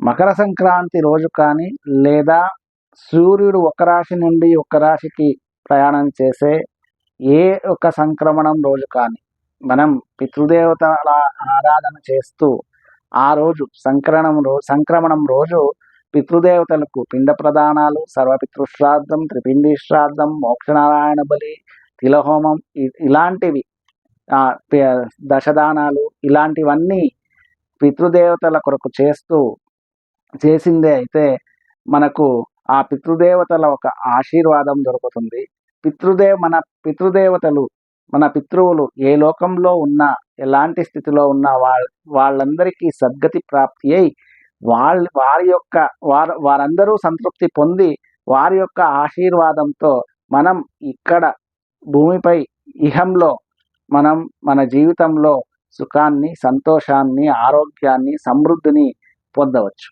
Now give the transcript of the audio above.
మకర సంక్రాంతి రోజు కానీ లేదా సూర్యుడు ఒక రాశి నుండి ఒక రాశికి ప్రయాణం చేసే ఏ ఒక సంక్రమణం రోజు కానీ మనం పితృదేవతల ఆరాధన చేస్తూ ఆ రోజు సంక్రమణం రోజు సంక్రమణం రోజు పితృదేవతలకు పిండ ప్రదానాలు సర్వపితృశ్రాద్ధం త్రిపిండి శ్రాద్ధం మోక్షనారాయణ బలి తిలహోమం ఇలాంటివి దశదానాలు ఇలాంటివన్నీ పితృదేవతల కొరకు చేస్తూ చేసిందే అయితే మనకు ఆ పితృదేవతల ఒక ఆశీర్వాదం దొరుకుతుంది. పితృదేవ మన పితృదేవతలు మన పితృవులు ఏ లోకంలో ఉన్నా ఎలాంటి స్థితిలో ఉన్నా వాళ్ళ వాళ్ళందరికీ సద్గతి ప్రాప్తి అయి వాళ్ళ వారి యొక్క వారు వారందరూ సంతృప్తి పొంది వారి యొక్క ఆశీర్వాదంతో మనం ఇక్కడ భూమిపై ఇహంలో మనం మన జీవితంలో సుఖాన్ని సంతోషాన్ని ఆరోగ్యాన్ని సమృద్ధిని పొందవచ్చు.